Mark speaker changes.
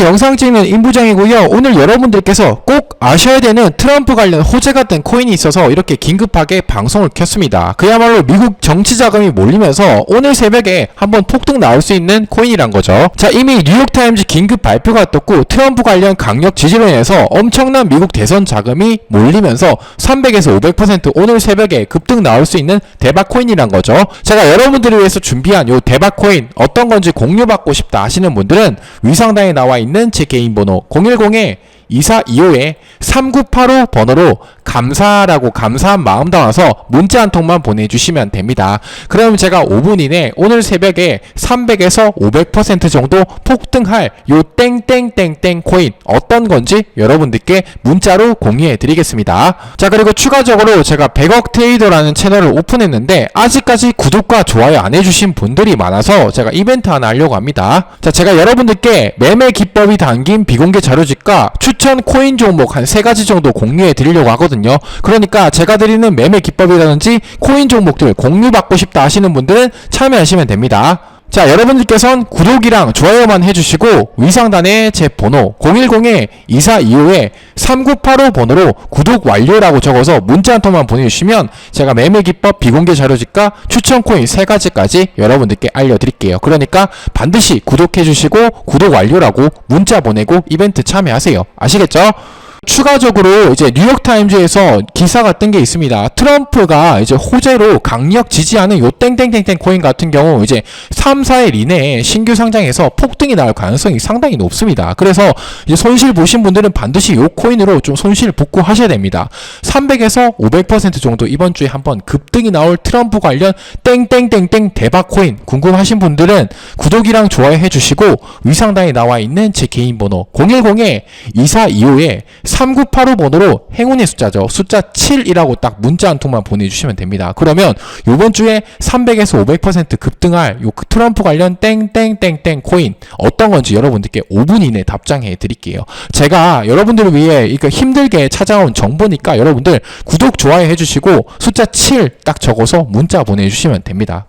Speaker 1: 영상 찍는 임부장이고요. 오늘 여러분들께서 꼭 아셔야 되는 트럼프 관련 호재 같은 코인이 있어서 이렇게 긴급하게 방송을 켰습니다. 그야말로 미국 정치 자금이 몰리면서 오늘 새벽에 한번 폭등 나올 수 있는 코인이란 거죠. 자, 이미 뉴욕타임즈 긴급 발표가 떴고 트럼프 관련 강력 지지로 인해서 엄청난 미국 대선 자금이 몰리면서 300에서 500% 오늘 새벽에 급등 나올 수 있는 대박 코인이란 거죠. 제가 여러분들을 위해서 준비한 요 대박 코인 어떤 건지 공유받고 싶다 하시는 분들은 위상단에 나와 있는 제 개인 번호. 010에 2425에 3985 번호로 감사라고 감사한 마음 담아서 문자 한 통만 보내주시면 됩니다. 그럼 제가 5분 이내 오늘 새벽에 300에서 500% 정도 폭등할 요 땡땡땡땡 코인 어떤 건지 여러분들께 문자로 공유해 드리겠습니다. 자 그리고 추가적으로 제가 100억 트레이더라는 채널을 오픈했는데 아직까지 구독과 좋아요 안 해주신 분들이 많아서 제가 이벤트 하나 하려고 합니다. 자 제가 여러분들께 매매 기법이 담긴 비공개 자료집과 추천 코인 종목 한 세 가지 정도 공유해 드리려고 하거든요. 그러니까 제가 드리는 매매 기법이라든지 코인 종목들 공유받고 싶다 하시는 분들은 참여하시면 됩니다. 자, 여러분들께서는 구독이랑 좋아요만 해주시고 위상단에 제 번호 010-2425에 3985 번호로 구독 완료라고 적어서 문자 한 통만 보내주시면 제가 매매 기법 비공개 자료집과 추천 코인 세 가지까지 여러분들께 알려드릴게요. 그러니까 반드시 구독해주시고 구독 완료라고 문자 보내고 이벤트 참여하세요. 아시겠죠? 추가적으로 이제 뉴욕타임즈에서 기사가 뜬 게 있습니다. 트럼프가 이제 호재로 강력 지지하는 요 땡땡땡땡 코인 같은 경우 이제 3, 4일 이내에 신규 상장해서 폭등이 나올 가능성이 상당히 높습니다. 그래서 이제 손실 보신 분들은 반드시 요 코인으로 좀 손실 복구 하셔야 됩니다. 300에서 500% 정도 이번 주에 한번 급등이 나올 트럼프 관련 땡땡땡땡 대박 코인 궁금하신 분들은 구독이랑 좋아요 해주시고 위상단에 나와 있는 제 개인 번호 010에 2425에 3985 번호로 행운의 숫자죠. 숫자 7이라고 딱 문자 한 통만 보내주시면 됩니다. 그러면 이번 주에 300에서 500% 급등할 요 트럼프 관련 땡땡땡땡 코인 어떤 건지 여러분들께 5분 이내 답장해 드릴게요. 제가 여러분들을 위해 이거 힘들게 찾아온 정보니까 여러분들 구독 좋아요 해주시고 숫자 7 딱 적어서 문자 보내주시면 됩니다.